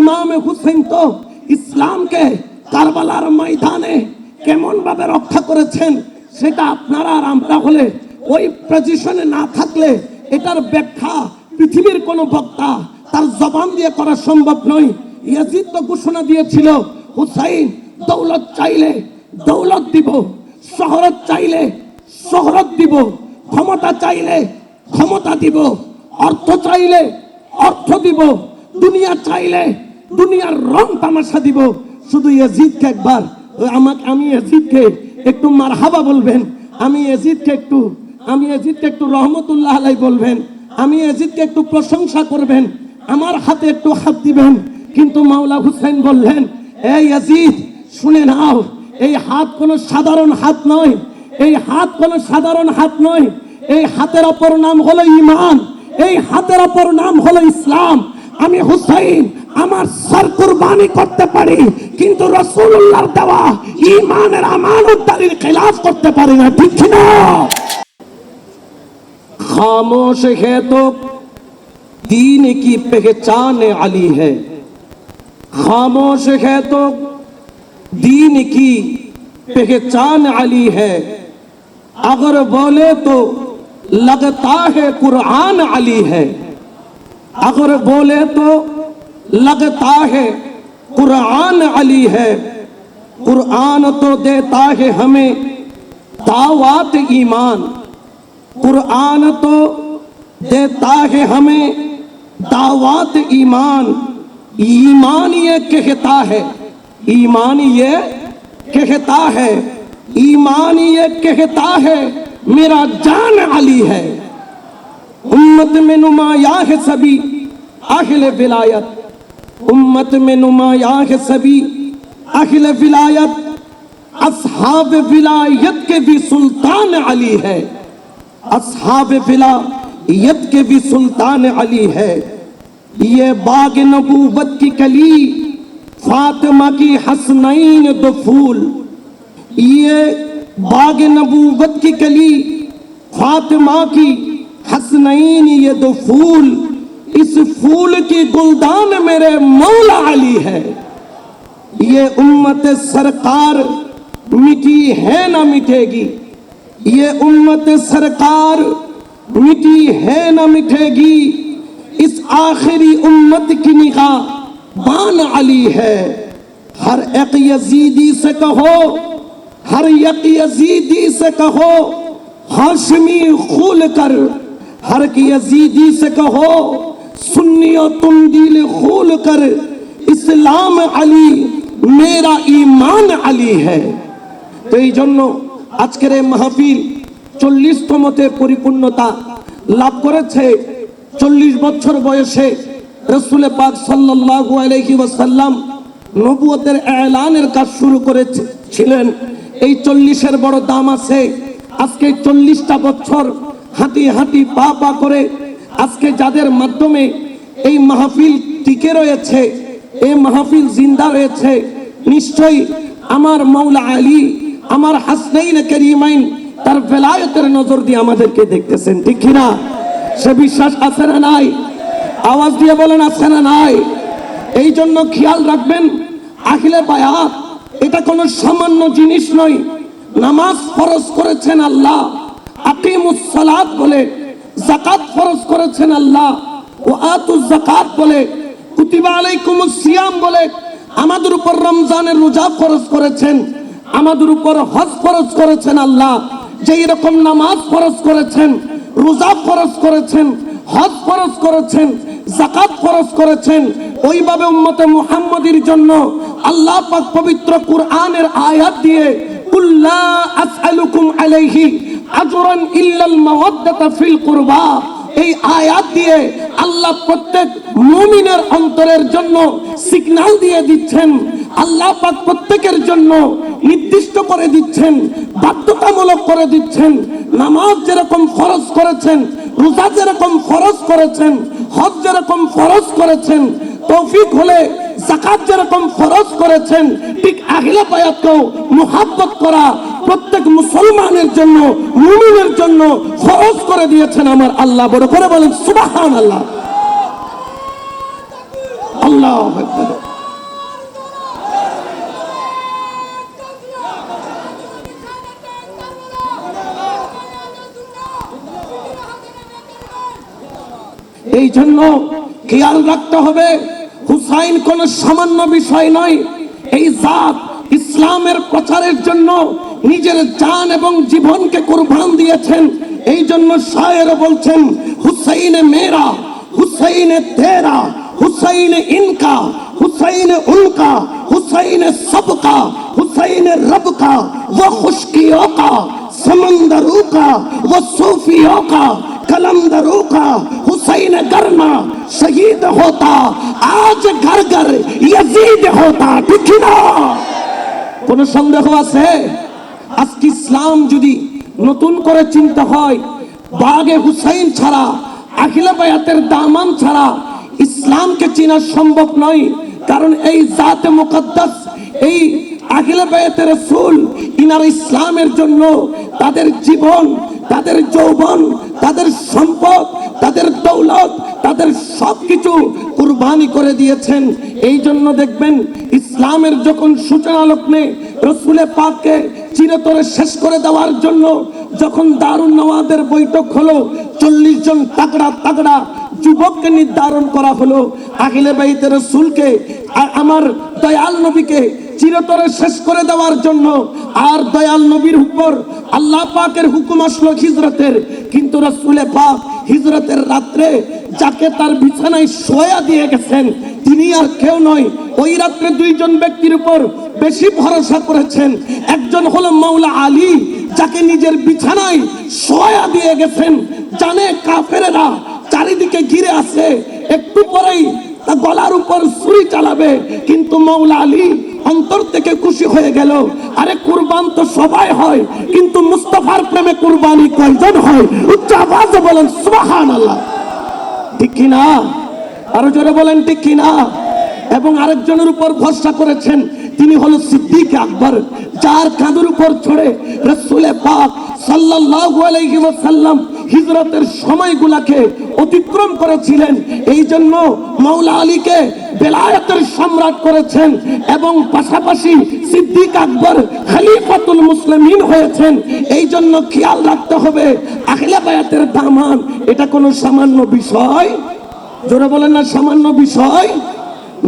ইমাম হুসেন তো ইসলামকে কারবালার ময়দানে কেমন ভাবে রক্ষা করেছেন, সেটা আপনারা আর আমরা হলে ওই পজিশনে না থাকলে এটার ব্যাখ্যা পৃথিবীর কোন বক্তা তার জবান দিয়ে করা সম্ভব নয়। ইয়াজিদ তো ঘোষণা দিয়েছিল, হুসাইন, দৌলত চাইলে দৌলত দিব, শহরত চাইলে শহরত দিব, ক্ষমতা চাইলে ক্ষমতা দিব, অর্থ চাইলে অর্থ দিব, দুনিয়া চাইলে দুনিয়ার রং তামাশা দিব। শুধু ইয়াজিদকে একবার। আমাকে আমি ইয়াজিদকে একটু মারহাবা বলবেন। আমি ইয়াজিদকে একটু আমি ইয়াজিদকে একটু রহমতুল্লাহ আলাই বলবেন। আমি ইয়াজিদকে একটু প্রশংসা করবেন। আমার হাতে একটু হাত দিবেন। কিন্তু মাওলা হুসেন বললেন, এই ইয়াজিদ শুনে নাও, এই হাত কোনো সাধারণ হাত নয়। এই হাত কোনো সাধারণ হাত নয়। এই হাতের অপর নাম হলো ইমান। এই হাতের অপর নাম হলো ইসলাম। আমি হুসাইন আমার সর কুরবানি করতে পারি কিন্তু রসুল্লাহর দেওয়া ইমানের আমানতদারির খেলাফ করতে পারি না ঠিক না खामोश है तो दीन की पहचान अली है खामोश है तो दीन की पहचान अली है अगर बोले तो लगता है कुरान अली है अगर बोले तो لگتا ہے قرآن علی ہے۔ قرآن تو دیتا ہے ہمیں دعوات ایمان۔ قرآن تو دیتا ہے ہمیں دعوات ایمان۔ ایمان یہ کہتا ہے، ایمان یہ کہتا ہے، ایمان یہ کہتا ہے، میرا جان علی ہے۔ امت میں نمایاں ہے سبھی، اہل بلایت امت میں نمایاں ہے سبھی۔ اہل ولایت، اصحاب ولایت کے بھی سلطان علی ہے۔ اصحاب ولایت کے بھی سلطان علی ہے۔ یہ باغ نبوت کی کلی، فاطمہ کی حسنین دو پھول۔ یہ باغ نبوت کی کلی، فاطمہ کی حسنین یہ دو پھول۔ اس پھول کی گلدان میرے مولا علی ہے۔ یہ امت سرکار مٹی ہے نہ مٹے گی۔ یہ امت سرکار مٹی ہے نہ مٹے گی۔ اس آخری امت کی نگاہ بان علی ہے۔ ہر ایک یزیدی سے کہو، ہر یک یزیدی سے کہو، ہاشمی خول کر ہر ایک یزیدی سے کہو तुम दिल खूल कर इस्लाम अली मेरा ईमान अली है তো এই জন্য আজকের এই মাহফিল চল্লিশতমতে পরিপূর্ণতা লাভ করেছে চল্লিশ বছর বয়সে রসুল পাক সাল্লাল্লাহু আলাইহি ওয়াসাল্লাম নবুয়তের এলানের কাজ শুরু করেছিলেন এই চল্লিশের বড় দাম আছে আজকে চল্লিশটা বছর হাঁটি হাঁটি পা পা করে আজকে যাদের মাধ্যমে এই মাহফিল টিকে রয়েছে, এই মাহফিল জিন্দা রয়েছে, নিশ্চয়ই আমার মাওলা আলী, আমার হাসনাইন করিমাইন তার বেলায়তের নজর দিয়ে আমাদেরকে দেখতেছেন, ঠিক কিনা? সে বিশ্বাস আছে না নাই? আওয়াজ দিয়ে বলেন, আছে না নাই? এই জন্য খেয়াল রাখবেন, আখিলে বায়াত, এটা কোনো সামান্য জিনিস নয়। নামাজ ফরজ করেছেন আল্লাহ। আকিমুস সালাত বলে জাকাত ফরজ করেছেন আল্লাহ। ও আতুজ জাকাত বলে, কুতিবা আলাইকুমুস সিয়াম বলে, আমাদের উপর রমজানের রোজা ফরজ করেছেন, আমাদের উপর হজ ফরজ করেছেন আল্লাহ। যেই রকম নামাজ ফরজ করেছেন, রোজা ফরজ করেছেন, হজ ফরজ করেছেন, জাকাত ফরজ করেছেন, ওইভাবে উম্মতে মুহাম্মদের জন্য আল্লাহ পাক পবিত্র কুরআনের আয়াত দিয়ে, কুল্লা আসআলুকুম আলাইহি আজরান ইল্লাল মাওয়াদ্দাতা ফিল কুরবা। এই আয়াত দিয়ে আল্লাহ প্রত্যেক মুমিনের অন্তরের জন্য সিগন্যাল দিয়ে দিচ্ছেন। আল্লাহ পাক প্রত্যেকের জন্য নির্দিষ্ট করে দিচ্ছেন, বাধ্যতামূলক করে দিচ্ছেন। নামাজ যেরকম ফরজ করেছেন, রোজা যেরকম ফরজ করেছেন, হজ যেরকম ফরজ করেছেন তৌফিক হলে জাকাত যেরকম ফরজ করেছেন, ঠিক আহিলা পায়াতকেও মুহাব্বত করা প্রত্যেক মুসলমানের জন্য, মুমিনের জন্য ফরজ করে দিয়েছেন আমার আল্লাহ। বড় করে বলেন সুবাহান আল্লাহ আল্লাহ এই জন্য খেয়াল রাখতে হবে হুসাইন কোন সামান্য বিষয় নয় এই জাত ইসলামের প্রচারের জন্য নিজের জান এবং জীবনকে কুরবান দিয়েছেন এই জন্য শায়ের বলছেন হুসাইনে মেরা হুসাইনে তেরা হুসাইনে ইনকা হুসাইনে উনকা হুসাইনে सबका हुसैन रब का वो खुशकियों का समंदरों का वो सूफियों का कलंदरों का हुसैन करना शहीद होता आज घर घर यजीद होता ঠিক না কোন সন্দেহ আছে আজকে ইসলাম যদি নতুন করে চিন্তা হয় বাগে হুসাইন ছাড়া আখিলা বায়াতের দামান ছাড়া ইসলামকে চেনা সম্ভব নয় কারণ এই জাতে মুকদ্দাস এই আখিলা বায়াতের রসুল ইনার ইসলামের জন্য তাদের জীবন তাদের যৌবন, তাদের সম্পদ, তাদের দৌলত, তাদের সবকিছু কুরবানি করে দিয়েছেন। এই জন্য দেখবেন ইসলামের যখন সূচনা লগ্নে রসুলের পাককে চিরতরে শেষ করে দেওয়ার জন্য যখন দারুণ নওয়াদের বৈঠক হলো, চল্লিশ জন তাগড়া তাগড়া যুবককে নির্ধারণ করা হলো আগিলে বাইতে রসুলকে আর আমার দয়াল নবীকে চিরতরে শেষ করে দেওয়ার জন্য আর দয়াল নবীর উপর আল্লাহ পাকের হুকুম আসলো হিজরতের। কিন্তু রসুলে পাক হিজরতের রাত্রে যাকে তার বিছানায় শোয়া দিয়ে গেছেন, তিনি আর কেউ নয়, ওই রাত্রে দুইজন ব্যক্তির উপর বেশি ভরসা করেছেন। একজন হলো মাওলা আলী, যাকে নিজের বিছানায় শোয়া দিয়ে গেছেন। জানে কাফেরেরা চারিদিকে ঘিরে আছে, একটু পরেই গলার উপর ছুরি চালাবে। কিন্তু মৌলা আলী অন্তর থেকে খুশি হয়ে গেল। আরে কুরবান তো সবাই হয়, কিন্তু মুস্তফার প্রেমে কুরবানি কয়জন হয়? উচ্চ আওয়াজে বলেন সুবহান আল্লাহ ঠিক কিনা? আরও জোরে বলেন, ঠিক কিনা? এবং আরেকজনের উপর ভরসা করেছেন, তিনি হলো সিদ্দিক আকবর, যার কাঁধের উপর ছড়ে রসুলে পাক সাল্লাল্লাহু আলাইহি ওয়াসাল্লাম হিজরতের সময়গুলাকে অতিক্রম করেছিলেন। এই জন্য মাওলা আলীকে বেলায়েতের সম্রাট করেছেন এবং পাশাপাশি সিদ্দিক আকবর খালিফাতুল মুসলিমিন হয়েছেন। এই জন্য খেয়াল রাখতে হবে আখলে বায়াতের দামান, এটা কোনো সামান্য বিষয়। জোরে বলেন না, সামান্য বিষয়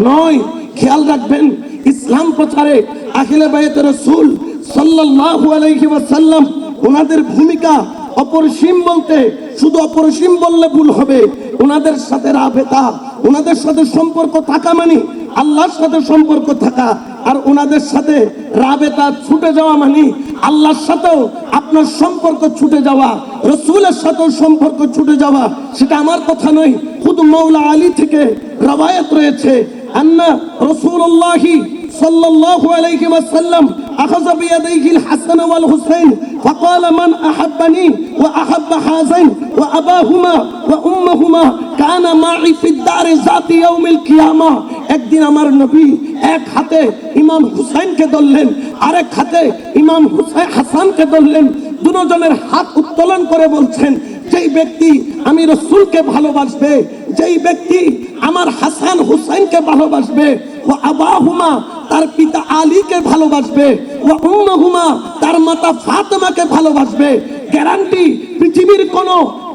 নয়। খেয়াল রাখবেন, ইসলাম প্রচারে আখিলে বায়াতে রসুল সাল্লাল্লাহু আলাইহি ওয়াসাল্লাম ওনাদের ভূমিকা অপরিসীম বলতে শুধু অপরিসীম বললে ভুল হবে। ওনাদের সাথে রাবেতা, ওনাদের সাথে সম্পর্ক থাকা মানে আল্লাহর সাথে সম্পর্ক থাকা, আর ওনাদের সাথে রাবেতা ছুটে যাওয়া মানে আল্লাহর সাথেও আপনার সম্পর্ক ছুটে যাওয়া, রসুলের সাথেও সম্পর্ক ছুটে যাওয়া, সেটা আমার কথা নয়। খুদ মৌলা আলী থেকে রবায়ত রয়েছে। আন্না রসুল্লাহি صلى الله عليه وسلم أخذ بيديه الحسن والحسين فقال من أحبني وأحب حازين وأباهما وأمهما كان معي في الدار ذات يوم القيامة একদিন আমার নবী এক হাতে ইমাম হুসাইনকে ধরলেন আরেক হাতে ইমাম হুসাইন হাসানকে ধরলেন দুজনের হাত উত্তোলন করে বলছেন যেই ব্যক্তি আমি রসুলকে ভালোবাসবে যেই ব্যক্তি আমার হাসান হুসাইনকে ভালোবাসবে ও আবাহুমা, তার পিতা আলীকে ভালোবাসবে। ও উম্মহুমা, তার মাতা ফাতেমাকে ভালোবাসবে। গ্যারান্টি পৃথিবীর কোন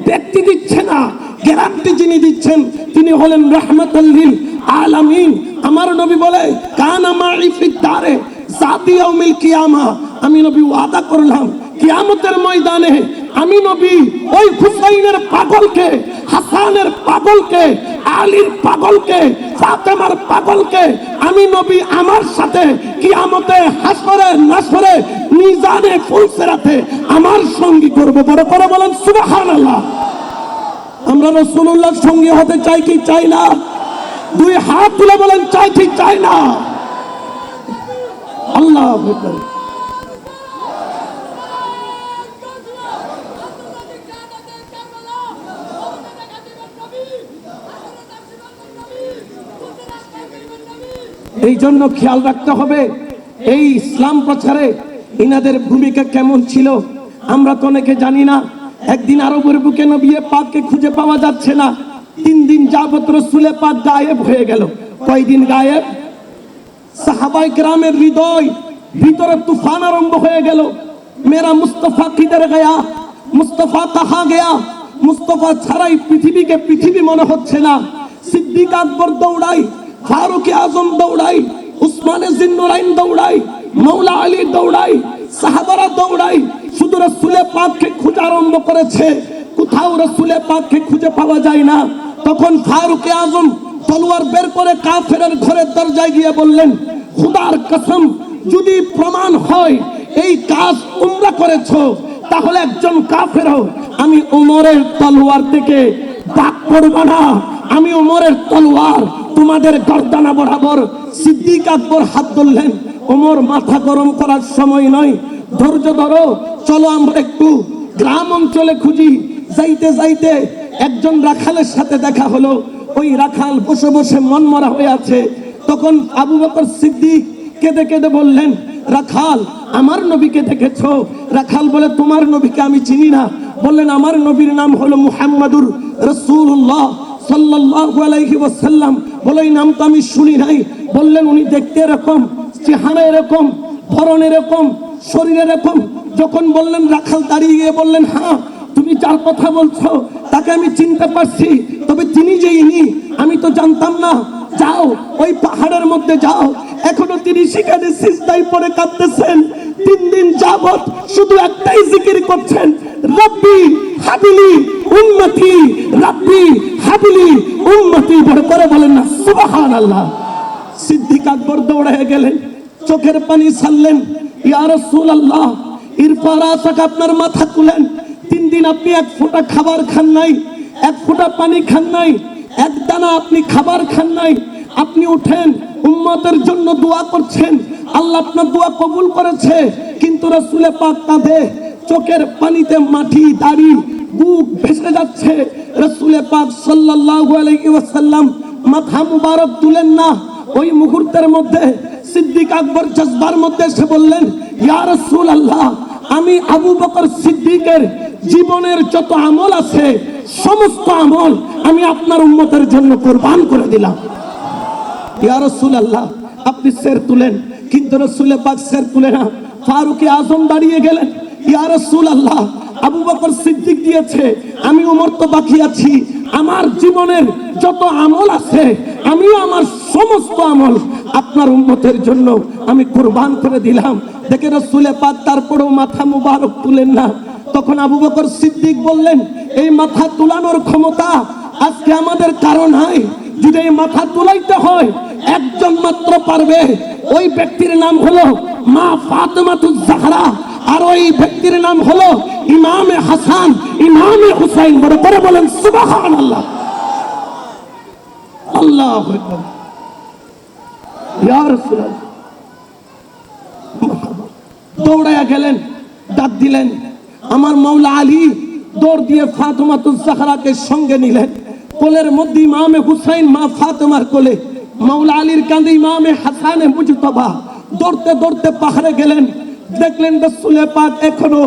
ব্যক্তি দিচ্ছে না। গ্যারান্টি যিনি দিচ্ছেন, তিনি হলেন রহমতুল্লিল আলামিন। আমার নবী বলে, কান আমার ইফিদারে মিল কিয়ামা। আমি নবী ওয়াদা করলাম, কিয়ামতের ময়দানে আমি নবী ওই হুসাইনের পাগলকে, হাসানের পাগলকে, আলীর পাগলকে, ফাতেমার পাগলকে আমি নবী আমার সাথে কিয়ামতে হাসরে নাসরে মিজানে ফুলসেরাতে আমার সঙ্গী করব। বড় করে বলেন, সুবহানাল্লাহ। আমরা রাসূলুল্লাহর সঙ্গী হতে চাই কি চাই না? দুই হাত তুলে বলেন, চাই কি চাই না? আল্লাহ আকবার। এই জন্য খেয়াল রাখতে হবে, এই ইসলাম প্রচারে ইনাদের ভূমিকা কেমন ছিল, আমরা তো অনেকে জানি না, একদিন আরবের বুকে নবিয়ে পাককে খুঁজে পাওয়া যাচ্ছে না, তিন দিন যাবত রসুলে পাক গায়েব হয়ে গেল, কয়দিন গায়েব? সাহাবাই গ্রামের হৃদয় ভিতরে তুফান আরম্ভ হয়ে গেল মেরা মুস্তফা কিদার গয়া, মুস্তফা কাহা গয়া, মুস্তফা ছাড়াই পৃথিবীকে পৃথিবী মনে হচ্ছে না, সিদ্দিক আকবর দৌড়াই ফারুক আজম দৌড়াই, উসমানে জিন্নুরাইন দৌড়াই, মৌলা আলী দৌড়াই, সাহাবারা দৌড়াই, শুধু রসুলে পাককে খুঁজে আরম্ভ করেছে, কোথাও রসুলে পাককে খুঁজে পাওয়া যায় না। তখন ফারুক আজম তলোয়ার বের করে কাফেরের ঘরের দরজায় গিয়ে বললেন, খুদার কসম, যদি প্রমাণ হয় এই কাজ তোমরা করেছ, তাহলে একজন কাফেরও আমি উমরের তলোয়ার থেকে বাক করব না আমি ওমরের তলোয়ার, তোমাদের গর্দানা বরাবর সিদ্দিক আকবর হাত ধরলেন। ওমর মাথা গরম করার সময় নয়। ধৈর্য ধরো, চলো আমরা একটু গ্রাম অঞ্চলে খুঁজি। যাইতে যাইতে একজন রাখালের সাথে দেখা হলো। ওই রাখাল বসে বসে মন মরা হয়ে আছে। তখন আবু বকর সিদ্দিক কেঁদে কেঁদে বললেন রাখাল, আমার নবীকে দেখেছ? রাখাল বলে, তোমার নবীকে আমি চিনি না। বললেন, আমার নবীর নাম হলো মুহাম্মাদুর রসুল্লাহ ওয়াসাল্লাম। বলে, এই নাম তো আমি শুনি নাই। বললেন, উনি দেখতে এরকম, চেহারা এরকম, ধরন এরকম, শরীর এরকম। যখন বললেন, রাখাল দাঁড়িয়ে গিয়ে বললেন হ্যাঁ তুমি যার কথা বলছো, তাকে আমি চিনতে পারছি, তবে তিনি যে ইনি, আমি তো জানতাম না। যাও, ওই পাহাড়ের মধ্যে যাও এখনও তিনি সেখানে সিজদাই পরে কাঁদতেছেন। তিন দিন যাবত শুধু একটাই জিকির করছেন, রব্বি হাবিলি উম্মতি, রব্বি হাবিলি উম্মতি। বড় করে বলেন না, সুবহানাল্লাহ। সিদ্দিক আকবর দৌড়ে গেলেন, চোখের পানি ছাড়লেন, ইয়া রাসূলুল্লাহ ইরফা রাসাক আপনার মাথা তুলেন। তিন দিন আপনি এক ফোঁটা খাবার খান নাই, এক ফোঁটা পানি খান নাই, এক দানা আপনি খাবার খান নাই আপনি উঠেন, উম্মতের জন্য দোয়া করছেন। আল্লাহ আপনার দোয়া কবুল করেছে, কিন্তু রসুলে পাক কাঁধে চোখের পানিতে মাটি, দাড়ি, বুক ভেসে যাচ্ছে। রসুলে পাক সাল্লাল্লাহু আলাইহি মাথা মুবারক তুলেন না। ওই মুহূর্তের মধ্যে সিদ্দিক আকবর জজবার মধ্যে এসে বললেন, ইয়া রাসূলুল্লাহ, আমি আবু বকর সিদ্দিকের জীবনের যত আমল আছে, সমস্ত আমল আমি আপনার উন্মতের জন্য কোরবান করে দিলাম। ইয়া রাসূলুল্লাহ, আপনি শের তুলেন, কিন্তু রসুলে পাক শের তুলে না। ফারুকে আজম দাঁড়িয়ে গেলেন, ইয়া রাসূলুল্লাহ, আবু বকর সিদ্দিক দিয়েছে, আমি উমর তো বাকি আছি, আমার জীবনের যত আমল আছে, আমিও আমার সমস্ত আমল আপনার উম্মতের জন্য আমি কুরবান করে দিলাম। দেখে রসুলে পাক তারপরেও মাথা মুবারক তুলেন না। তখন আবু বকর সিদ্দিক বললেন, এই মাথা তুলানোর ক্ষমতা আজকে আমাদের কারণ হয় যদি এই মাথা তুলাইতে হয় একজন মাত্র পারবে। ওই ব্যক্তির নাম হলো মা ফাতেমাতুজ জাহরা। আর ওই ব্যক্তির নাম হলো ইমামে হাসান, ইমামে হুসাইন। বড় করে বলেন, সুবহানাল্লাহ। আল্লাহু গেলেন, ডাক দিলেন। আমার মাওলা আলী দৌড় দিয়ে ফাতেমাতুজ জাহরাকে সঙ্গে নিলেন। কোলের মধ্যে ইমামে হুসাইন, মা ফাতেমার কোলে মাওলা আলীর কাঁধে ইমামে হাসানে মুজতবা দৌড়তে দৌড়তে পাহাড়ে গেলেন। দেখলেন রসুলের পাক এখনও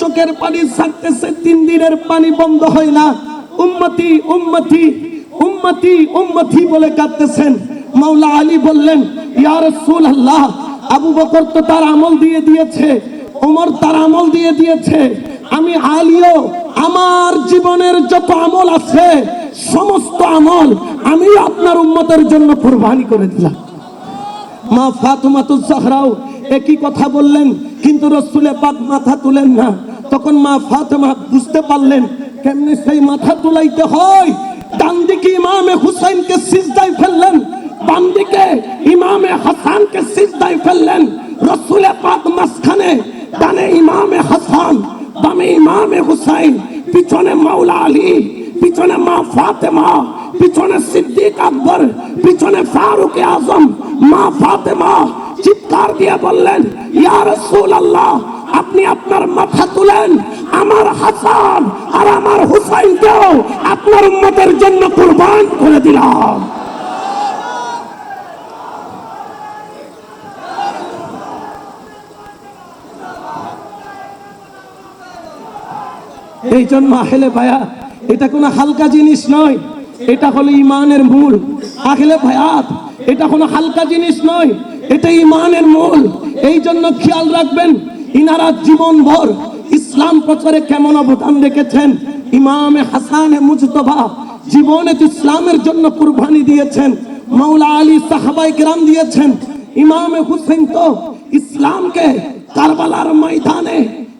চোখের পানি ছাড়তেছে, তিন দিনের পানি বন্ধ হয় না। উম্মতি উম্মতি উম্মতি উম্মতি বলে কাঁদতেছেন। মাওলা আলী বললেন, ইয়া রাসূলুল্লাহ, আবু বকর তো তার আমল দিয়ে দিয়েছে, ওমর তার আমল দিয়ে দিয়েছে। আমি আলিও, আমার জীবনের যত আমল আছে সমস্ত আমল আমি আপনার উম্মতের জন্য কোরবানি করে দিলাম। মা ফাতুমাতুজ জাহরাও একই কথা বললেন, কিন্তু রসুলে পাক মাথা তুলেন না। তখন মা ফাতেমা বুঝতে পারলেন, কেমনি সেই মাথা তুলাইতে হয়? ডান দিকে ইমামে হুসাইনকে সিজদায় ফেললেন বাম দিকে ইমামে হাসানকে সিজদায় ফেললেন। রসুলে পাক মাঝখানে, ডানে ইমামে হাসান, বামে ইমামে হুসাইন, পিছনে মাওলা আলী পিছনে মা ফাতেমা, পিছনে সিদ্দিক আকবর, পিছনে ফারুক আজম। মা ফাতেমা চিৎকার দিয়ে বললেন, ইয়া রাসূলুল্লাহ, আপনি আপনার মাথা তুলেন, আমার হাসান আর আমার হুসাইনকেও আপনার উম্মতের জন্য কুরবান করে দিলাম। এই জন্য আহেলে ভাইয়া এটা কোনো হালকা জিনিস নয়। এটা হলো ইমানের মূল। আখলে ভায়াত এটা কোনো হালকা জিনিস নয়। এটা ইমানের মূল। এই জন্য খেয়াল রাখবেন, ইনারা জীবনভর ইসলাম প্রচারে কেমন অবদান রেখেছেন? ইমামে হাসানে মুজতবা জীবনে ইসলামের জন্য কুরবানি দিয়েছেন। মাওলা আলী সাহাবাই কেরাম দিয়েছেন। ইমামে হুসেন তো ইসলামকে কারবালার ময়দানে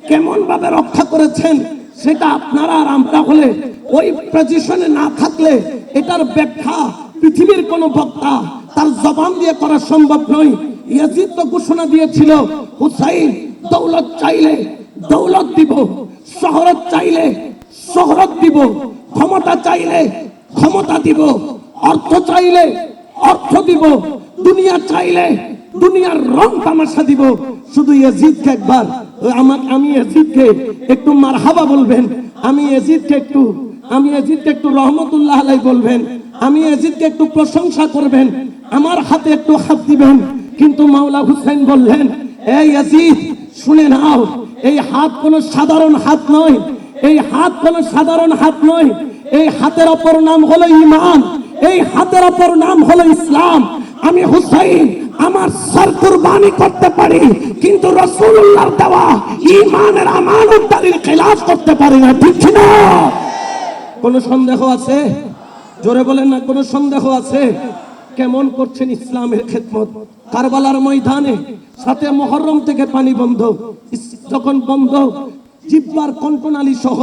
কেমন ভাবে রক্ষা করেছেন, সেটা আপনারা আর আমরা হলে ওই পজিশনে না থাকলে এটার ব্যাখ্যা পৃথিবীর কোন বক্তা তার জবান দিয়ে করা সম্ভব নয়। ইয়াজিদ তো ঘোষণা দিয়েছিল, হুসাইন, দৌলত চাইলে দৌলত দিব, শহরত চাইলে শহরত দিব, ক্ষমতা চাইলে ক্ষমতা দিব, অর্থ চাইলে অর্থ দিব, দুনিয়া চাইলে দুনিয়ার রং তামাশা দিব। শুধু ইয়াজিদকে একবার আমাকে আমি ইয়াজিদকে একটু মারহাবা বলবেন, আমি ইয়াজিদকে একটু আমি ইয়াজিদকে একটু রহমতুল্লাহ আলাই বলবেন, আমি ইয়াজিদকে একটু প্রশংসা করবেন, আমার হাতে একটু হাত দিবেন, কিন্তু মাওলা হুসেন বললেন, এই ইয়াজিদ শুনে নাও, এই হাত কোনো সাধারণ হাত নয়, এই হাত কোনো সাধারণ হাত নয়, এই হাতের অপর নাম হলো ইমান এই হাতের অপর নাম হলো ইসলাম, আমি হুসাইন, আমার সর কুরবানি করতে পারি, কিন্তু রসুল্লাহর দেওয়া ইমানের আমানতদারির খেলাফ করতে পারি না, ঠিক না কোনো সন্দেহ আছে? জোরে বলেন না, কোনো সন্দেহ আছে? কেমন করছেন ইসলামের খেদমত? কারবালার ময়দানে, সাথে মহরম থেকে পানি বন্ধ যখন বন্ধ, জিব্বার কণ্ঠনালী সহ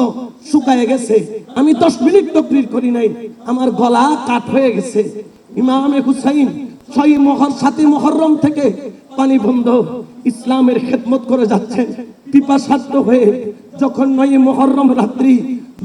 শুকায় গেছে। আমি দশ মিনিট তকরির করি নাই, আমার গলা কাঠ হয়ে গেছে। ইমামে হুসাইন ছয় মহর সাথে মহরম থেকে পানি বন্ধ, ইসলামের খেদমত করে যাচ্ছেন। পিপাসার্থ হয়ে যখন নয় মহরম রাত্রি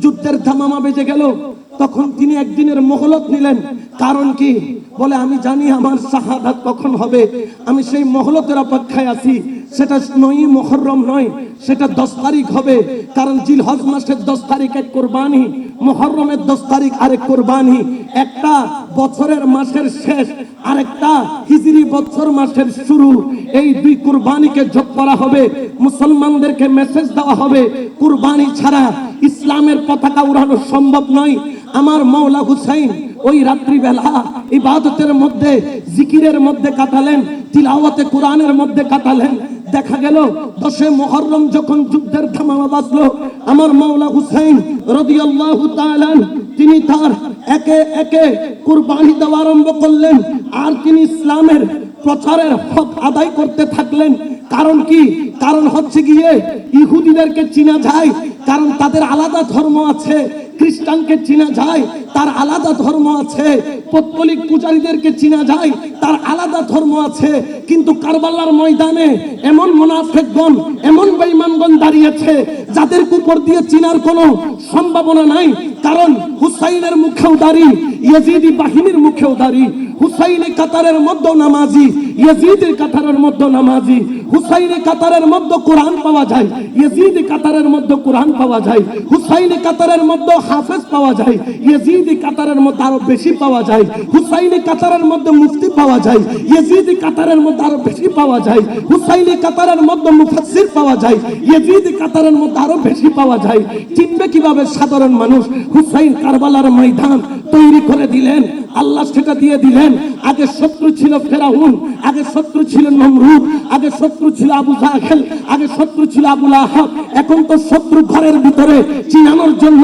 যুদ্ধের ধামামা বেজে গেল। তখন তিনি একদিনের মহলত নিলেন। কারণ কি? বলে, আমি জানি আমার শাহাদাত কখন হবে। আমি সেই মহলতের অপেক্ষায় আছি। সেটা নয় মহরম নয়, সেটা দশ তারিখ হবে। কারণ জিলহজ মাসের দশ তারিখ এক কোরবানি, মহরমের দশ তারিখ আরেক কোরবানি। একটা বছরের মাসের শেষ, আরেকটা হিজরি বছর মাসের শুরু। এই দুই কুরবানিকে যোগ করা হবে, মুসলমানদেরকে মেসেজ দেওয়া হবে, কুরবানি ছাড়া ইসলামের পতাকা উড়ানো সম্ভব নয়। আমার মৌলা হুসাইন ওই রাত্রিবেলা ইবাদতের মধ্যে, জিকিরের মধ্যে কাটালেন, তিলাওয়াতে কোরআনের মধ্যে কাটালেন। দেখা গেল, দশে মহরম যখন যুদ্ধের ধামামা বাজলো, আমার মাওলা হুসাইন রাদিয়াল্লাহু তাআলা, তিনি তার একে একে কুরবানি দেওয়া আরম্ভ করলেন। আর তিনি ইসলামের প্রচারের হক আদায় করতে থাকলেন। কারণ কি? কারণ হচ্ছে গিয়ে ইহুদিদেরকে চিনা যায়, কারণ তাদের আলাদা ধর্ম আছে। খ্রিস্টানকে চিনা যায়, তার আলাদা ধর্ম আছে। পত্তলিক পূজারীদেরকে চিনা যায়, তার আলাদা ধর্ম আছে। কিন্তু কারবালার ময়দানে এমন মুনাফেকগণ, এমন বেঈমানগণ দাঁড়িয়েছে যাদের উপর দিয়ে চিনার কোনো সম্ভাবনা নাই। কারণ হুসাইনের মুখেও দাঁড়ি, ইয়াজিদি বাহিনীর মুখেও দাঁড়ি। হুসাইনে কাতারের মধ্যে নামাজি ইয়াজিদের কাতারের মধ্যে নামাজি। হুসাইনে কাতারের মধ্যে কোরআন পাওয়া যায়, ইয়াজিদ কাতারের মধ্যে কোরআন পাওয়া যায়। হুসাইনে কাতারের মধ্যে হাফেজ পাওয়া যায়, ইয়াজিদ কাতারের মধ্যে আরও বেশি পাওয়া যায়, হুসাইনে কাতারের মধ্যে মুফতি পাওয়া যায়, ইয়াজিদ কাতারের মধ্যে আরও বেশি পাওয়া যায়, হুসাইনে কাতারের মধ্যে মুফাসসির পাওয়া যায়, ইয়াজিদ কাতারের মধ্যে আরও বেশি পাওয়া যায়। চিনবে কীভাবে সাধারণ মানুষ হুসাইন কারবালার ময়দান তৈরি করে দিলেন? আল্লাহ সেটা দিয়ে দিলেন। আগে শত্রু ছিল ফেরাউন, আগে শত্রু ছিল নমরুদ, আগে শত্রু ছিল আবু জাহেল, আগে শত্রু ছিল আবুল আহাব। এখন তো শত্রু ঘরের ভিতরে চিনানোর জন্য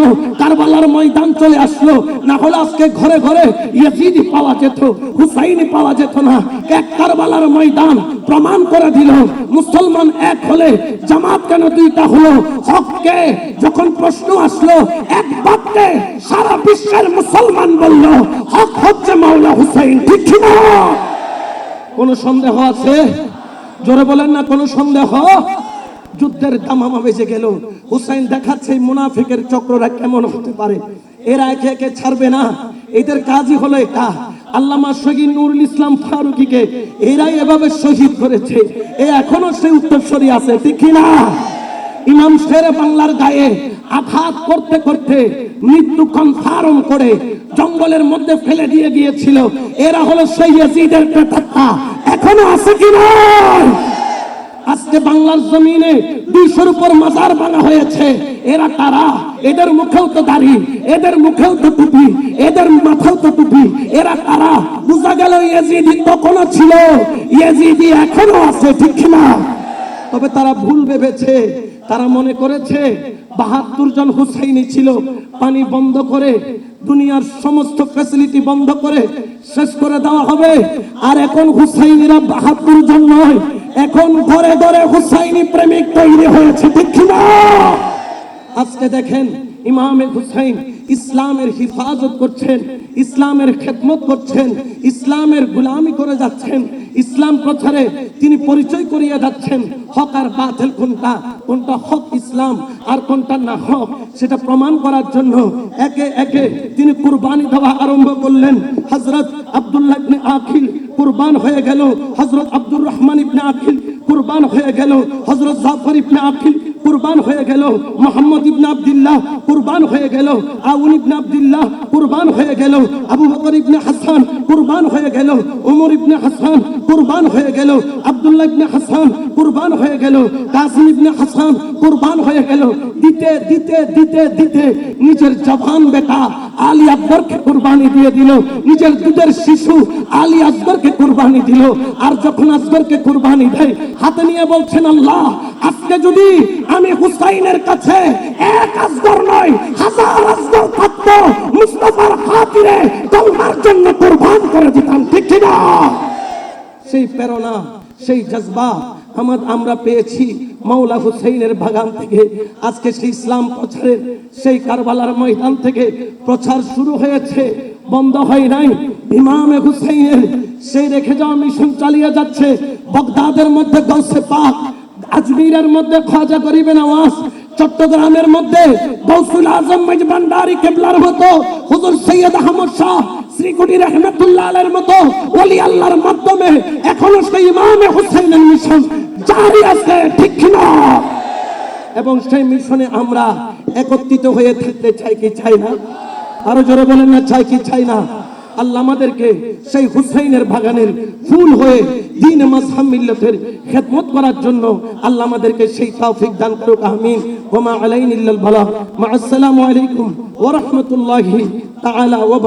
কারবালার ময়দান চলে আসলো। না হলে আজকে ঘরে ঘরে ইয়াজিদ পাওয়া যেত, হুসাইনি পাওয়া যেত না। এক কারবালার ময়দান প্রমাণ করে দিল, মুসলমান এক হলে জামাত কেন দুইটা হলো? হককে যখন প্রশ্ন আসলো এক বাক্যে সারা বিশ্বের মুসলমান বলল, হক হচ্ছে মাওলা হুসাইন, ঠিক না? কোনো সন্দেহ আছে? জোরে বলেন না, কোনো সন্দেহ? যুদ্ধের দামামা বেজে গেল। হুসাইন দেখাচ্ছে মুনাফিকের চক্ররা কেমন হতে পারে। এরা একে একে ছাড়বে না। এদের কাজই হলো এটা। আল্লামা শহীদ নুরুল ইসলাম ফারুকিকে এরাই এভাবে শহীদ করেছে। এ এখনও সেই উত্তরসূরি আছে, ঠিক না? ইমাম শেরে বাংলার গায়ে আঘাত করতে করতে মৃত্যু কনফার্ম করে জঙ্গলের মধ্যে ফেলে দিয়ে গিয়েছিল। এরা হলো সেই ইয়াজিদের প্রেতাত্মা। এখনও আছে কি নয় আজকে বাংলার জমিনে দুইশোর উপর মাজার ভাঙা হয়েছে। এরা তারা এদের মুখেও তো দাড়ি, এদের মুখেও তো টুপি, এদের মাথাও তো টুপি। এরা তারা বুঝা গেল ইয়েজিদি তখনও ছিল, ইয়েজিদি এখনও আছে, ঠিক না তবে তারা ভুল ভেবেছে, তারা মনে করেছে বাহাত্তর জন হুসাইনি ছিল। পানি বন্ধ করে, দুনিয়ার সমস্ত ফ্যাসিলিটি বন্ধ করে শেষ করে দেওয়া হবে। আর এখন হুসাইনিরা বাহাত্তর জন নয় এখন ঘরে ঘরে হুসাইনি প্রেমিক তৈরি হয়েছে, ঠিক না আজকে দেখেন ইমামে হুসাইন ইসলামের হিফাজত করছেন, ইসলামের খেদমত করছেন, ইসলামের গুলামি করে যাচ্ছেন, ইসলাম প্রচারে তিনি পরিচয় করিয়ে যাচ্ছেন, হক আর বাতিল কোনটা? কোনটা হক ইসলাম আর কোনটা না হক? সেটা প্রমাণ করার জন্য একে একে তিনি কুরবানি দেওয়া আরম্ভ করলেন। হযরত আব্দুল্লাহ আখিল কুরবান হয়ে গেল হজরত আব্দুর রহমান ইবনে আফিল, কুরবান হয়ে গেল হজরত জাফর ইবনে আখিল কুরবান হয়ে গেল। মোহাম্মদ ইবনে আব্দুল্লাহ কুরবান হয়ে গেল। আউন ইবনে আব্দুল্লাহ কুরবান হয়ে গেল। আবু বকর ইবনে হাসান কুরবান হয়ে গেল। ওমর ইবনে হাসান কুরবান হয়ে গেল। আব্দুল্লাহ ইবনে হাসান কুরবান হয়ে গেল। কাসিম ইবনে হাসান কুরবান হয়ে গেল। দিতে দিতে দিতে দিতে নিজের জবান বেটা আলী আকবরকে কুরবানি দিয়ে দিল। নিজের দুধের শিশু আলী আসগরকে কুরবানি দিল। আর যখন আসগরকে কুরবানি দেয়, হাতে নিয়ে বলছেন, আল্লাহ, আজকে যদি আমি হুসাইনের কাছে এক আসগর নয়, হাজার আসগর থাকতো। মুস্তফার খাতিরে তোমার জন্য কুরবান করে দিতাম, ঠিক কি না সেই প্রেরণা, সেই জজবা আমার আমরা পেয়েছি মাওলা হুসাইনের বাগান থেকে। আজকে সেই ইসলাম প্রচারের, সেই কারবালার ময়দান থেকে প্রচার শুরু হয়েছে। বন্ধ হয় নাই। ইমামে হুসাইনের সেই রেখে যাওয়া মিশন চালিয়ে যাচ্ছে। বগদাদের মধ্যে গৌসে পাক। আজমিরের মধ্যে খাজা করিবেন আওয়াজ। চট্টগ্রামের মধ্যে গৌসুল আজম মেজবান্ডারি কেবলার মতো, হুজুর সৈয়দ আহমদ শাহ শ্রীকুটি রহমতুল্লাহ আলের মতো, ওলি আল্লাহর মাধ্যমে এখনও সেই ইমামে হুসাইনের মিশন জারি আছে, ঠিক না এবং সেই মিশনে আমরা একত্রিত হয়ে থাকতে চাই কি চাই না? আরও জোরে বলেন না, চাই কি চাই না? আল্লাহ আমাদেরকে সেই হুসাইনের বাগানের ফুল হয়ে দিন মাসহাম খেদমত করার জন্য আল্লাহ আমাদেরকে সেই তৌফিক দান করুক, আমিন। ওমা আলাইন বালা। মা আসসালামু আলাইকুম ওয়া রাহমাতুল্লাহি তাআলা ওয়া